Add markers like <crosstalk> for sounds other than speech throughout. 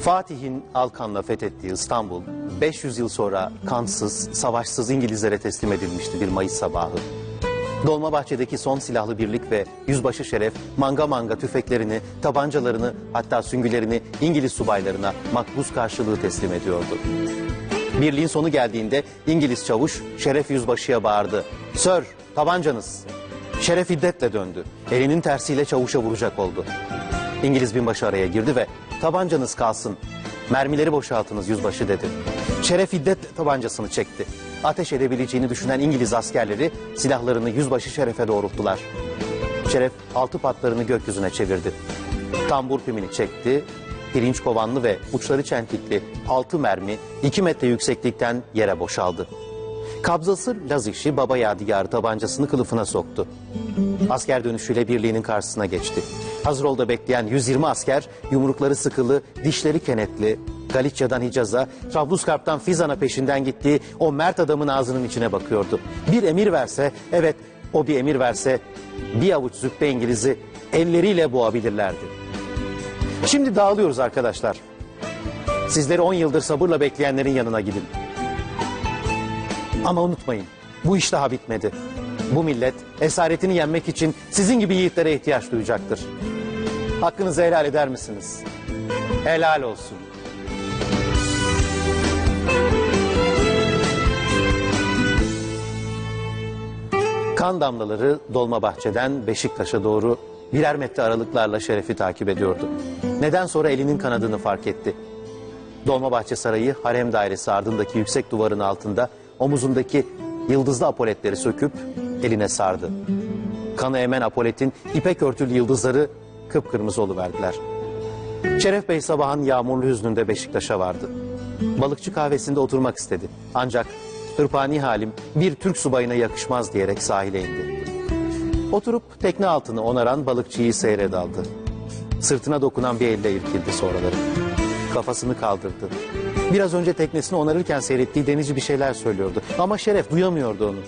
Fatih'in Alkan'la fethettiği İstanbul 500 yıl sonra kansız, savaşsız İngilizlere teslim edilmişti bir Mayıs sabahı. Dolmabahçe'deki son silahlı birlik ve yüzbaşı şeref manga manga tüfeklerini, tabancalarını hatta süngülerini İngiliz subaylarına makbuz karşılığı teslim ediyordu. Birliğin sonu geldiğinde İngiliz çavuş Şeref Yüzbaşı'ya bağırdı. Sir, tabancanız. Şeref hiddetle döndü. Elinin tersiyle çavuşa vuracak oldu. İngiliz binbaşı araya girdi ve tabancanız kalsın. Mermileri boşaltınız yüzbaşı dedi. Şeref hiddetle tabancasını çekti. Ateş edebileceğini düşünen İngiliz askerleri silahlarını yüzbaşı Şeref'e doğrulttular. Şeref altı patlarını gökyüzüne çevirdi. Tambur pimini çekti. Pirinç kovanlı ve uçları çentikli altı mermi iki metre yükseklikten yere boşaldı. Kabzası Laz işi baba yadigarı tabancasını kılıfına soktu. Asker dönüşüyle birliğinin karşısına geçti. Hazır olda bekleyen 120 asker yumrukları sıkılı, dişleri kenetli, Galicia'dan Hicaz'a, Trablusgarp'tan Fizan'a peşinden gittiği o mert adamın ağzının içine bakıyordu. Bir emir verse, evet o bir emir verse bir avuç züppe İngiliz'i elleriyle boğabilirlerdi. Şimdi dağılıyoruz arkadaşlar. Sizleri 10 yıldır sabırla bekleyenlerin yanına gidin. Ama unutmayın, bu iş daha bitmedi. Bu millet esaretini yenmek için sizin gibi yiğitlere ihtiyaç duyacaktır. Hakkınızı helal eder misiniz? Helal olsun. Kan damlaları Dolmabahçe'den Beşiktaş'a doğru birer metre aralıklarla Şeref'i takip ediyordu. Neden sonra elinin kanadını fark etti. Dolmabahçe Sarayı harem dairesi ardındaki yüksek duvarın altında omuzundaki yıldızlı apoletleri söküp eline sardı. Kanı emen apoletin ipek örtülü yıldızları kıpkırmızı oluverdiler. Şeref Bey sabahın yağmurlu hüznünde Beşiktaş'a vardı. Balıkçı kahvesinde oturmak istedi. Ancak hırpani halim bir Türk subayına yakışmaz diyerek sahile indi. Oturup tekne altını onaran balıkçıyı seyre daldı. Sırtına dokunan bir elle irkildi sonraları. Kafasını kaldırdı. Biraz önce teknesini onarırken seyrettiği denizci bir şeyler söylüyordu. Ama Şeref duyamıyordu onu.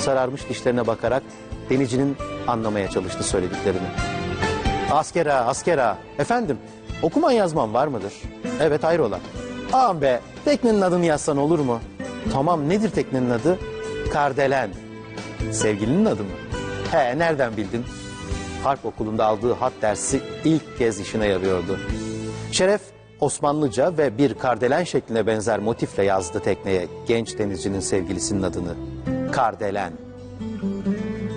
Sararmış dişlerine bakarak denizcinin anlamaya çalıştı söylediklerini. Asker ağa, asker ağa. Efendim, okuman yazman var mıdır? Evet, hayrola. Ağam be, teknenin adını yazsan olur mu? Tamam, nedir teknenin adı? Kardelen. Sevgilinin adı mı? He, nereden bildin? Harp okulunda aldığı hat dersi ilk kez işine yarıyordu. Şeref, Osmanlıca ve bir kardelen şekline benzer motifle yazdı tekneye genç denizcinin sevgilisinin adını. Kardelen.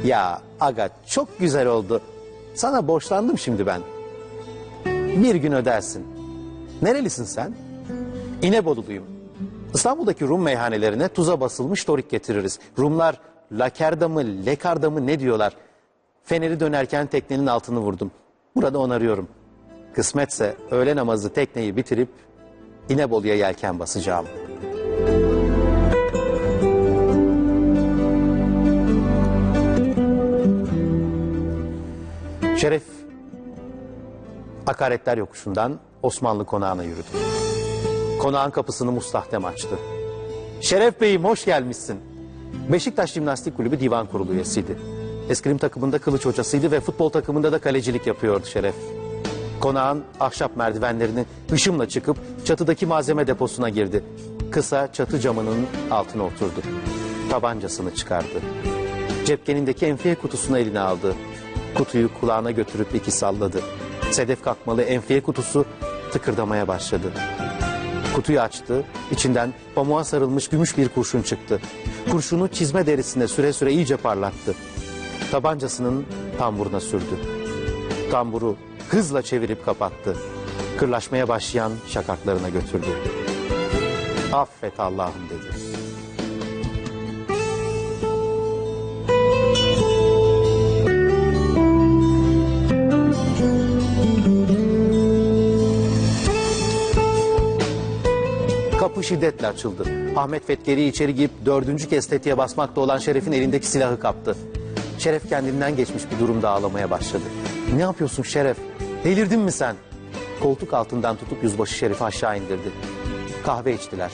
Ya aga çok güzel oldu. Sana borçlandım şimdi ben. Bir gün ödersin. Nerelisin sen? İneboduluyum. İstanbul'daki Rum meyhanelerine tuza basılmış torik getiririz. Rumlar lakerda mı lekarda mı ne diyorlar. Feneri dönerken teknenin altını vurdum. Burada onarıyorum. Kısmetse öğle namazı tekneyi bitirip İnebolu'ya yelken basacağım. Şeref Akaretler Yokuşu'ndan Osmanlı konağına yürüdü. Konağın kapısını mustahdem açtı. Şeref Bey'im hoş gelmişsin. Beşiktaş Jimnastik Kulübü divan kurulu üyesiydi. Eskrim takımında kılıç hocasıydı ve futbol takımında da kalecilik yapıyordu Şeref. Konağın ahşap merdivenlerini hışımla çıkıp çatıdaki malzeme deposuna girdi. Kısa çatı camının altına oturdu. Tabancasını çıkardı. Cepkenindeki enfiye kutusunu eline aldı. Kutuyu kulağına götürüp iki salladı. Sedef kakmalı enfiye kutusu tıkırdamaya başladı. Kutuyu açtı, içinden pamuğa sarılmış gümüş bir kurşun çıktı. Kurşunu çizme derisine süre süre iyice parlattı. Tabancasının tamburuna sürdü. Tamburu hızla çevirip kapattı. Kırlaşmaya başlayan şakaklarına götürdü. Affet Allah'ım dedi. Şiddetle açıldı. Ahmet Fetkeri içeri girip dördüncü kez tetiğe basmakta olan Şeref'in elindeki silahı kaptı. Şeref kendinden geçmiş bir durumda ağlamaya başladı. Ne yapıyorsun Şeref? Delirdin mi sen? Koltuk altından tutup yüzbaşı Şerif'i aşağı indirdi. Kahve içtiler.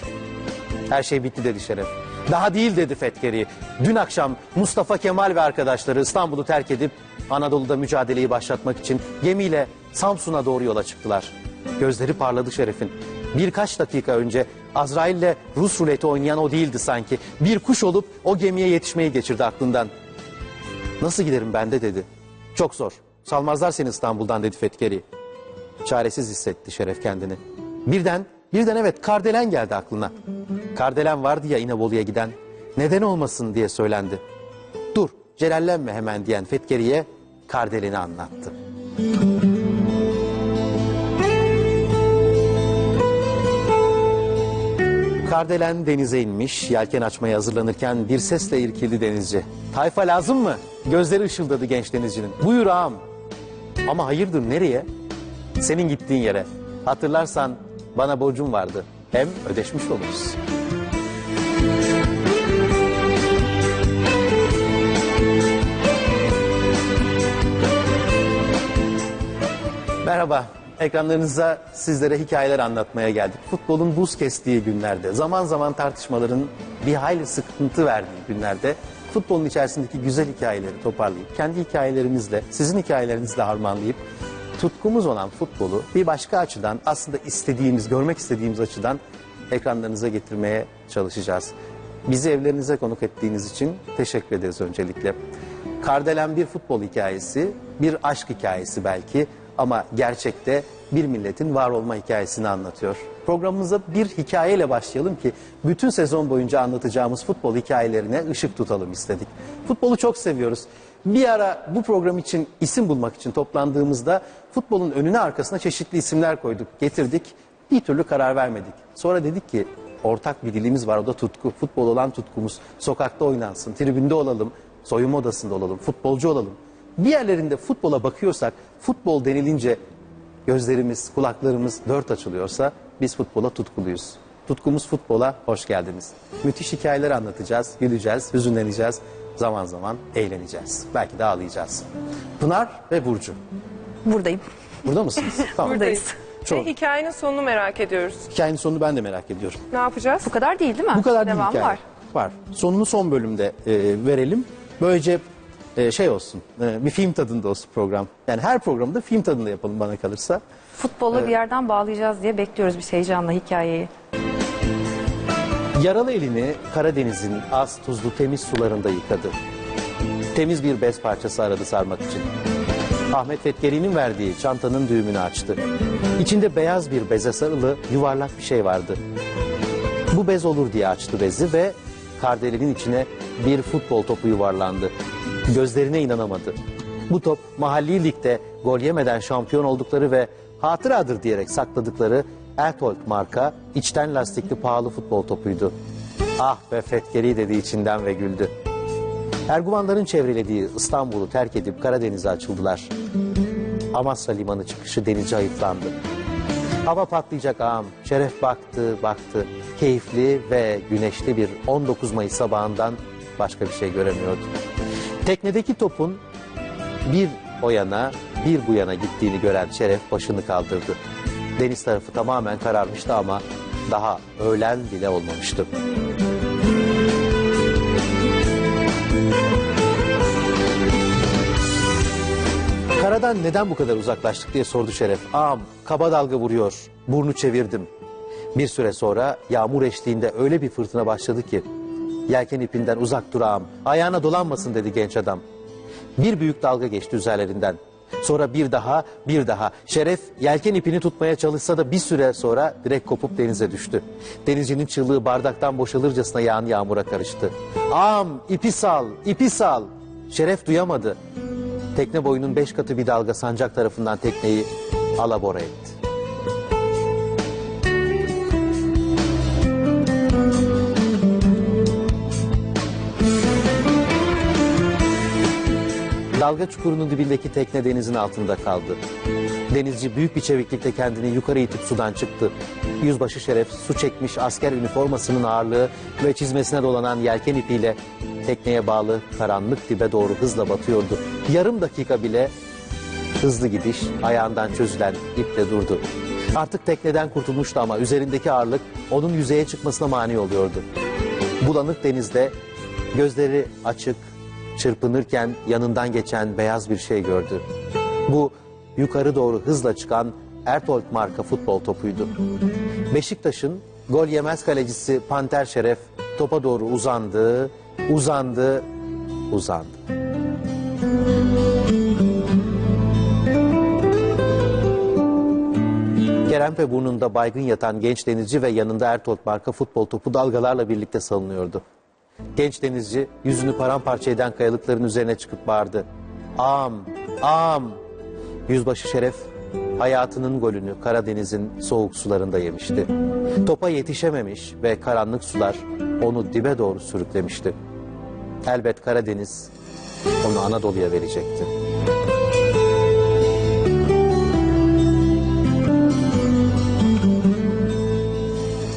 Her şey bitti dedi Şeref. Daha değil dedi Fetkeri. Dün akşam Mustafa Kemal ve arkadaşları İstanbul'u terk edip Anadolu'da mücadeleyi başlatmak için gemiyle Samsun'a doğru yola çıktılar. Gözleri parladı Şeref'in. Birkaç dakika önce Azrail'le Rus ruleti oynayan o değildi sanki. Bir kuş olup o gemiye yetişmeyi geçirdi aklından. Nasıl giderim ben de dedi. Çok zor. Salmazlar seni İstanbul'dan dedi Fetkeri. Çaresiz hissetti Şeref kendini. Birden, birden evet Kardelen geldi aklına. Kardelen vardı ya İnebolu'ya giden. Neden olmasın diye söylendi. Dur, celallenme hemen diyen Fetkeri'ye Kardelen'i anlattı. Kardelen denize inmiş, yelken açmaya hazırlanırken bir sesle irkildi denizci. Tayfa lazım mı? Gözleri ışıldadı genç denizcinin. Buyur ağam. Ama hayırdır nereye? Senin gittiğin yere. Hatırlarsan bana borcum vardı. Hem ödeşmiş oluruz. Merhaba. Ekranlarınıza sizlere hikayeler anlatmaya geldik. Futbolun buz kestiği günlerde, zaman zaman tartışmaların bir hayli sıkıntı verdiği günlerde futbolun içerisindeki güzel hikayeleri toparlayıp, kendi hikayelerimizle, sizin hikayelerinizle harmanlayıp tutkumuz olan futbolu bir başka açıdan aslında istediğimiz, görmek istediğimiz açıdan ekranlarınıza getirmeye çalışacağız. Bizi evlerinize konuk ettiğiniz için teşekkür ederiz öncelikle. Kardelen bir futbol hikayesi, bir aşk hikayesi belki ama gerçekte bir milletin var olma hikayesini anlatıyor. Programımıza bir hikayeyle başlayalım ki bütün sezon boyunca anlatacağımız futbol hikayelerine ışık tutalım istedik. Futbolu çok seviyoruz. Bir ara bu program için isim bulmak için toplandığımızda futbolun önüne arkasına çeşitli isimler koyduk, getirdik. Bir türlü karar vermedik. Sonra dedik ki ortak bir dilimiz var o da tutku. Futbol olan tutkumuz. Sokakta oynansın, tribünde olalım, soyunma odasında olalım, futbolcu olalım. Bir yerlerinde futbola bakıyorsak, futbol denilince gözlerimiz, kulaklarımız dört açılıyorsa biz futbola tutkuluyuz. Tutkumuz futbola hoş geldiniz. Müthiş hikayeler anlatacağız, güleceğiz, hüzünleneceğiz, zaman zaman eğleneceğiz. Belki de ağlayacağız. Pınar ve Burcu. Buradayım. Burada mısınız? <laughs> Tamam. Buradayız. Çok. Ve hikayenin sonunu merak ediyoruz. Hikayenin sonunu ben de merak ediyorum. Ne yapacağız? Bu kadar değil değil mi? Bu kadar değil Devam hikaye. var. Var. Sonunu son bölümde e, verelim. Böylece e, şey olsun, e, bir film tadında olsun program. Yani her programda film tadında yapalım bana kalırsa. Futbola bir yerden bağlayacağız diye bekliyoruz biz heyecanla hikayeyi. Yaralı elini Karadeniz'in az tuzlu temiz sularında yıkadı. Temiz bir bez parçası aradı sarmak için. Ahmet Fetkeri'nin verdiği çantanın düğümünü açtı. İçinde beyaz bir beze sarılı yuvarlak bir şey vardı. Bu bez olur diye açtı bezi ve kardelenin içine bir futbol topu yuvarlandı. Gözlerine inanamadı. Bu top mahalli ligde gol yemeden şampiyon oldukları ve hatıradır diyerek sakladıkları Ertold marka içten lastikli pahalı futbol topuydu. Ah be Fetkeri dedi içinden ve güldü. Erguvanların çevrelediği İstanbul'u terk edip Karadeniz'e açıldılar. Amasya limanı çıkışı denizci ayıplandı. Hava patlayacak ağam. Şeref baktı, baktı. Keyifli ve güneşli bir 19 Mayıs sabahından başka bir şey göremiyordu. Teknedeki topun bir o yana bir bu yana gittiğini gören Şeref başını kaldırdı. Deniz tarafı tamamen kararmıştı ama daha öğlen bile olmamıştı. Karadan neden bu kadar uzaklaştık diye sordu Şeref. Ağam kaba dalga vuruyor. Burnu çevirdim. Bir süre sonra yağmur eşliğinde öyle bir fırtına başladı ki yelken ipinden uzak dur ağam. Ayağına dolanmasın dedi genç adam. Bir büyük dalga geçti üzerlerinden. Sonra bir daha, bir daha. Şeref yelken ipini tutmaya çalışsa da bir süre sonra direkt kopup denize düştü. Denizcinin çığlığı bardaktan boşalırcasına yağan yağmura karıştı. Ağam ipi sal, ipi sal. Şeref duyamadı. Tekne boyunun beş katı bir dalga sancak tarafından tekneyi alabora etti. Dalga çukurunun dibindeki tekne denizin altında kaldı. Denizci büyük bir çeviklikle kendini yukarı itip sudan çıktı. Yüzbaşı Şeref su çekmiş asker üniformasının ağırlığı ve çizmesine dolanan yelken ipiyle tekneye bağlı karanlık dibe doğru hızla batıyordu. Yarım dakika bile hızlı gidiş ayağından çözülen iple durdu. Artık tekneden kurtulmuştu ama üzerindeki ağırlık onun yüzeye çıkmasına mani oluyordu. Bulanık denizde gözleri açık, çırpınırken yanından geçen beyaz bir şey gördü. Bu yukarı doğru hızla çıkan Ertold marka futbol topuydu. Beşiktaş'ın gol yemez kalecisi Panter Şeref topa doğru uzandı, uzandı, uzandı. Kerempe burnunda baygın yatan genç denizci ve yanında Ertold marka futbol topu dalgalarla birlikte salınıyordu. Genç denizci yüzünü paramparça eden kayalıkların üzerine çıkıp bağırdı. Am, am. Yüzbaşı Şeref hayatının golünü Karadeniz'in soğuk sularında yemişti. Topa yetişememiş ve karanlık sular onu dibe doğru sürüklemişti. Elbet Karadeniz onu Anadolu'ya verecekti.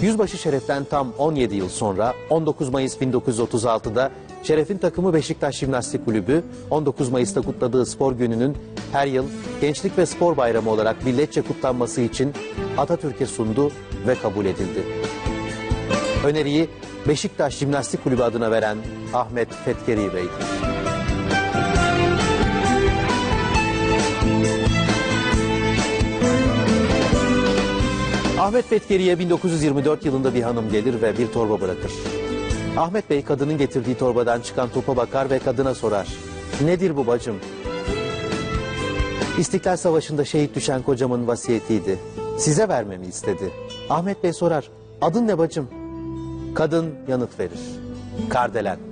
Yüzbaşı Şeref'ten tam 17 yıl sonra 19 Mayıs 1936'da Şeref'in takımı Beşiktaş Jimnastik Kulübü 19 Mayıs'ta kutladığı spor gününün her yıl Gençlik ve Spor Bayramı olarak milletçe kutlanması için Atatürk'e sundu ve kabul edildi. Öneriyi Beşiktaş Jimnastik Kulübü adına veren Ahmet Fetkeri Bey'di. Ahmet Fetkeri'ye 1924 yılında bir hanım gelir ve bir torba bırakır. Ahmet Bey kadının getirdiği torbadan çıkan topa bakar ve kadına sorar. Nedir bu bacım? İstiklal Savaşı'nda şehit düşen kocamın vasiyetiydi. Size vermemi istedi. Ahmet Bey sorar. Adın ne bacım? Kadın yanıt verir. Kardelen.